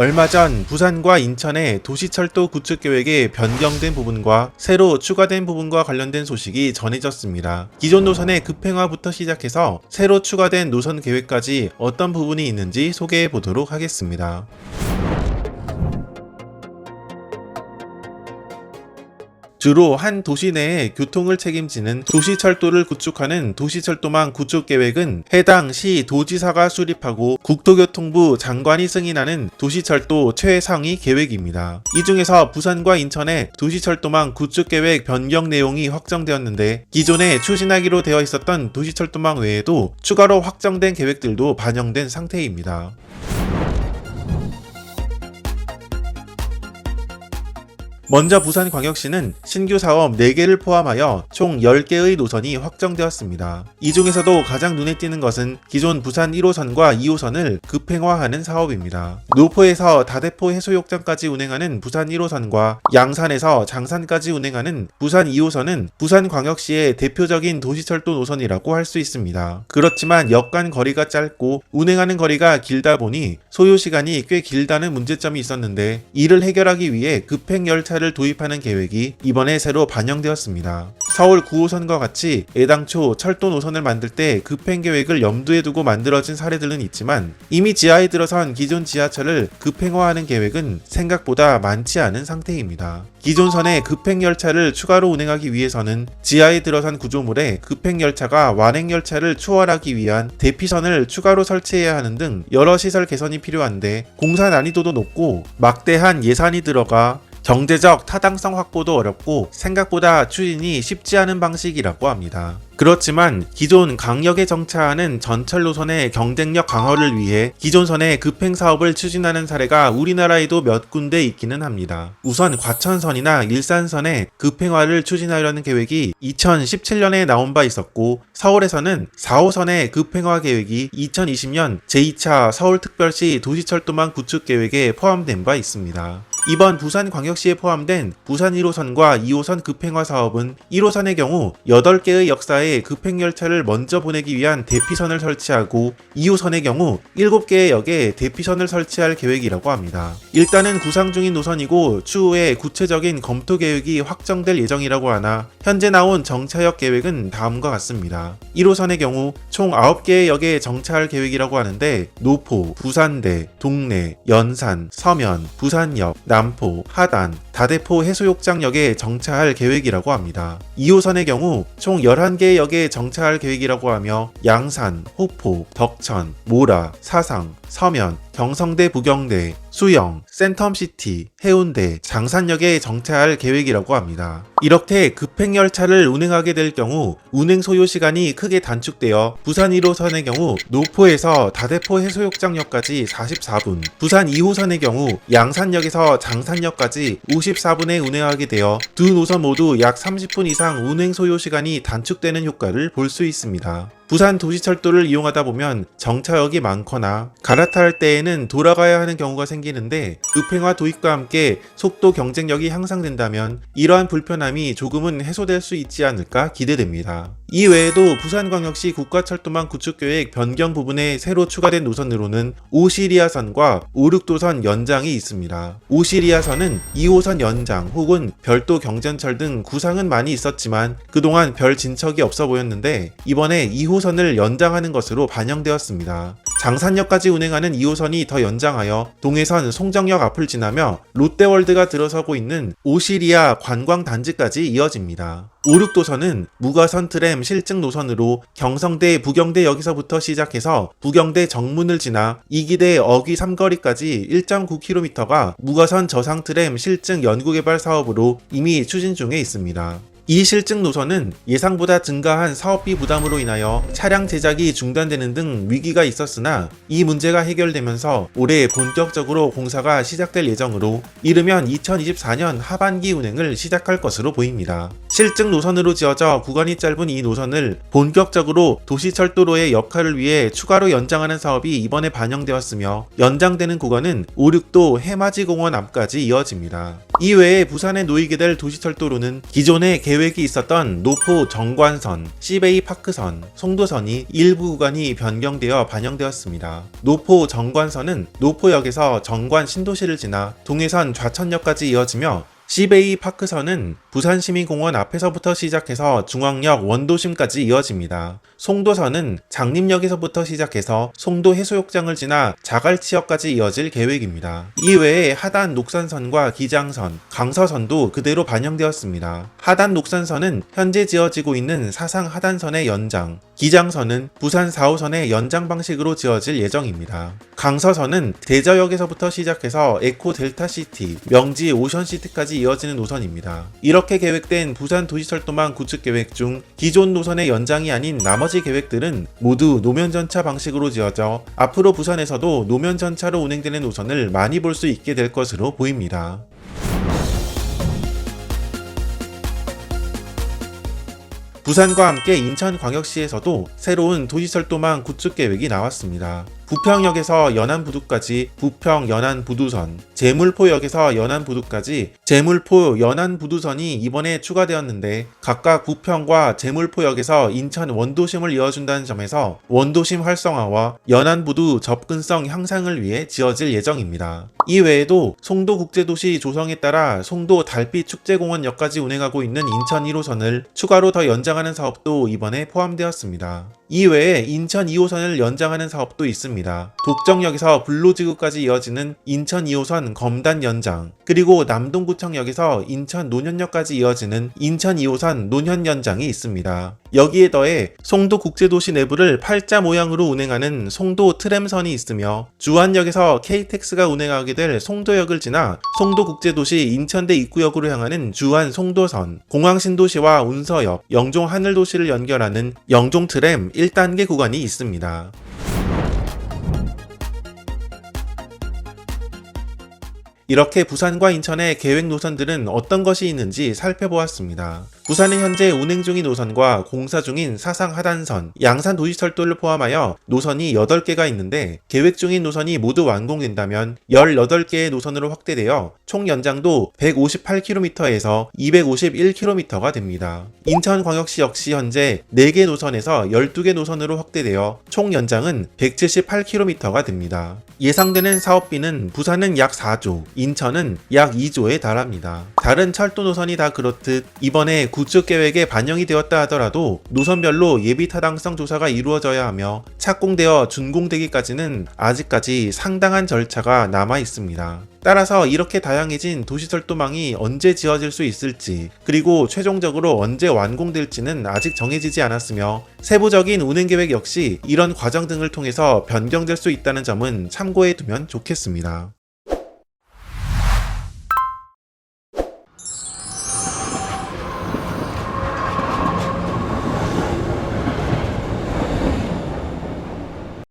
얼마 전 부산과 인천의 도시철도 구축 계획에 변경된 부분과 새로 추가된 부분과 관련된 소식이 전해졌습니다. 기존 노선의 급행화부터 시작해서 새로 추가된 노선 계획까지 어떤 부분이 있는지 소개해 보도록 하겠습니다. 주로 한 도시 내에 교통을 책임지는 도시철도를 구축하는 도시철도망 구축 계획은 해당 시 도지사가 수립하고 국토교통부 장관이 승인하는 도시철도 최상위 계획입니다. 이 중에서 부산과 인천의 도시철도망 구축 계획 변경 내용이 확정되었는데 기존에 추진하기로 되어 있었던 도시철도망 외에도 추가로 확정된 계획들도 반영된 상태입니다. 먼저 부산광역시는 신규 사업 4개를 포함하여 총 10개의 노선이 확정되었습니다. 이 중에서도 가장 눈에 띄는 것은 기존 부산 1호선과 2호선을 급행화하는 사업입니다. 노포에서 다대포 해수욕장까지 운행하는 부산 1호선과 양산에서 장산까지 운행하는 부산 2호선은 부산광역시의 대표적인 도시철도 노선이라고 할 수 있습니다. 그렇지만 역간 거리가 짧고 운행하는 거리가 길다 보니 소요 시간이 꽤 길다는 문제점이 있었는데 이를 해결하기 위해 급행 열차를 도입하는 계획이 이번에 새로 반영되었습니다. 서울 9호선과 같이 애당초 철도 노선을 만들 때 급행 계획을 염두에 두고 만들어진 사례들은 있지만 이미 지하에 들어선 기존 지하철을 급행화하는 계획은 생각보다 많지 않은 상태입니다. 기존 선에 급행 열차를 추가로 운행하기 위해서는 지하에 들어선 구조물에 급행 열차가 완행 열차를 추월하기 위한 대피선을 추가로 설치해야 하는 등 여러 시설 개선이 필요한데 공사 난이도도 높고 막대한 예산이 들어가 경제적 타당성 확보도 어렵고 생각보다 추진이 쉽지 않은 방식이라고 합니다. 그렇지만 기존 강역에 정차하는 전철 노선의 경쟁력 강화를 위해 기존 선의 급행 사업을 추진하는 사례가 우리나라에도 몇 군데 있기는 합니다. 우선 과천선이나 일산선의 급행화를 추진하려는 계획이 2017년에 나온 바 있었고 서울에서는 4호선의 급행화 계획이 2020년 제2차 서울특별시 도시철도망 구축 계획에 포함된 바 있습니다. 이번 부산광역시에 포함된 부산 1호선과 2호선 급행화 사업은 1호선의 경우 8개의 역사에 급행열차를 먼저 보내기 위한 대피선을 설치하고 2호선의 경우 7개의 역에 대피선을 설치할 계획이라고 합니다. 일단은 구상 중인 노선이고 추후에 구체적인 검토 계획이 확정될 예정이라고 하나 현재 나온 정차역 계획은 다음과 같습니다. 1호선의 경우 총 9개의 역에 정차할 계획이라고 하는데 노포, 부산대, 동래, 연산, 서면, 부산역, 남포, 하단, 다대포 해수욕장역에 정차할 계획이라고 합니다. 2호선의 경우 총 11개의 역에 정차할 계획이라고 하며 양산, 호포, 덕천, 모라, 사상, 서면, 경성대 부경대, 수영, 센텀시티, 해운대, 장산역에 정차할 계획이라고 합니다. 이렇게 급행열차를 운행하게 될 경우 운행 소요 시간이 크게 단축되어 부산 1호선의 경우 노포에서 다대포 해수욕장역까지 44분, 부산 2호선의 경우 양산역에서 장산역까지 54분에 운행하게 되어 두 노선 모두 약 30분 이상 운행 소요 시간이 단축되는 효과를 볼 수 있습니다. 부산 도시철도를 이용하다 보면 정차역이 많거나 갈아탈 때에는 돌아가야 하는 경우가 생기는데 급행화 도입과 함께 속도 경쟁력이 향상된다면 이러한 불편함이 조금은 해소될 수 있지 않을까 기대됩니다. 이 외에도 부산광역시 국가철도망 구축계획 변경 부분에 새로 추가된 노선으로는 오시리아선과 오륙도선 연장이 있습니다. 오시리아선은 2호선 연장 혹은 별도 경전철 등 구상은 많이 있었지만 그동안 별 진척이 없어 보였는데 이번에 2호 선을 연장하는 것으로 반영되었습니다. 장산역까지 운행하는 2호선이 더 연장하여 동해선 송정역 앞을 지나며 롯데월드가 들어서고 있는 오시리아 관광단지까지 이어집니다. 오륙도선은 무가선 트램 실증 노선으로 경성대 부경대 역에서부터 시작해서 부경대 정문을 지나 이기대 어귀 삼거리까지 1.9km가 무가선 저상 트램 실증 연구개발 사업으로 이미 추진 중에 있습니다. 이 실증 노선은 예상보다 증가한 사업비 부담으로 인하여 차량 제작이 중단되는 등 위기가 있었으나 이 문제가 해결되면서 올해 본격적으로 공사가 시작될 예정으로 이르면 2024년 하반기 운행을 시작할 것으로 보입니다. 실증 노선으로 지어져 구간이 짧은 이 노선을 본격적으로 도시철도로의 역할을 위해 추가로 연장하는 사업이 이번에 반영되었으며 연장되는 구간은 오륙도 해맞이공원 앞까지 이어집니다. 이외에 부산에 놓이게 될 도시철도로는 기존의 계획 계획이 있었던 노포 정관선, 시베이 파크선, 송도선이 일부 구간이 변경되어 반영되었습니다. 노포 정관선은 노포역에서 정관 신도시를 지나 동해선 좌천역까지 이어지며 시베이 파크선은 부산시민공원 앞에서부터 시작해서 중앙역 원도심까지 이어집니다. 송도선은 장림역에서부터 시작해서 송도 해수욕장을 지나 자갈치역까지 이어질 계획입니다. 이외에 하단 녹산선과 기장선, 강서선도 그대로 반영되었습니다. 하단 녹산선은 현재 지어지고 있는 사상 하단선의 연장, 기장선은 부산 4호선의 연장 방식으로 지어질 예정입니다. 강서선은 대저역에서부터 시작해서 에코 델타시티, 명지 오션시티까지 이어지는 노선입니다. 이렇게 계획된 부산 도시철도망 구축 계획 중 기존 노선의 연장이 아닌 나머지 계획들은 모두 노면 전차 방식으로 지어져 앞으로 부산에서도 노면 전차로 운행되는 노선을 많이 볼 수 있게 될 것으로 보입니다. 부산과 함께 인천광역시에서도 새로운 도시철도망 구축 계획이 나왔습니다. 부평역에서 연안부두까지 부평 연안부두선, 제물포역에서 연안부두까지 제물포 연안부두선이 이번에 추가되었는데 각각 부평과 제물포역에서 인천 원도심을 이어준다는 점에서 원도심 활성화와 연안부두 접근성 향상을 위해 지어질 예정입니다. 이 외에도 송도국제도시 조성에 따라 송도 달빛 축제공원역까지 운행하고 있는 인천 1호선을 추가로 더 연장하는 사업도 이번에 포함되었습니다. 이외에 인천 2호선을 연장하는 사업도 있습니다. 독정역에서 불로지구까지 이어지는 인천 2호선 검단 연장, 그리고 남동구청역에서 인천 노년역까지 이어지는 인천 2호선 노년 연장이 있습니다. 여기에 더해 송도 국제도시 내부를 팔자 모양으로 운행하는 송도 트램선이 있으며 주안역에서 KTX가 운행하게 될 송도역을 지나 송도 국제도시 인천대 입구역으로 향하는 주안 송도선, 공항 신도시와 운서역, 영종 하늘도시를 연결하는 영종 트램 1단계 구간이 있습니다. 이렇게 부산과 인천의 계획 노선들은 어떤 것이 있는지 살펴보았습니다. 부산은 현재 운행 중인 노선과 공사 중인 사상 하단선, 양산 도시철도를 포함하여 노선이 8개가 있는데 계획 중인 노선이 모두 완공된다면 18개의 노선으로 확대되어 총 연장도 158km에서 251km가 됩니다. 인천광역시 역시 현재 4개 노선에서 12개 노선으로 확대되어 총 연장은 178km가 됩니다. 예상되는 사업비는 부산은 약 4조, 인천은 약 2조에 달합니다. 다른 철도 노선이 다 그렇듯 이번에 구축 계획에 반영이 되었다 하더라도 노선별로 예비 타당성 조사가 이루어져야 하며 착공되어 준공되기까지는 아직까지 상당한 절차가 남아 있습니다. 따라서 이렇게 다양해진 도시철도망이 언제 지어질 수 있을지 그리고 최종적으로 언제 완공될지는 아직 정해지지 않았으며 세부적인 운행 계획 역시 이런 과정 등을 통해서 변경될 수 있다는 점은 참고해 두면 좋겠습니다.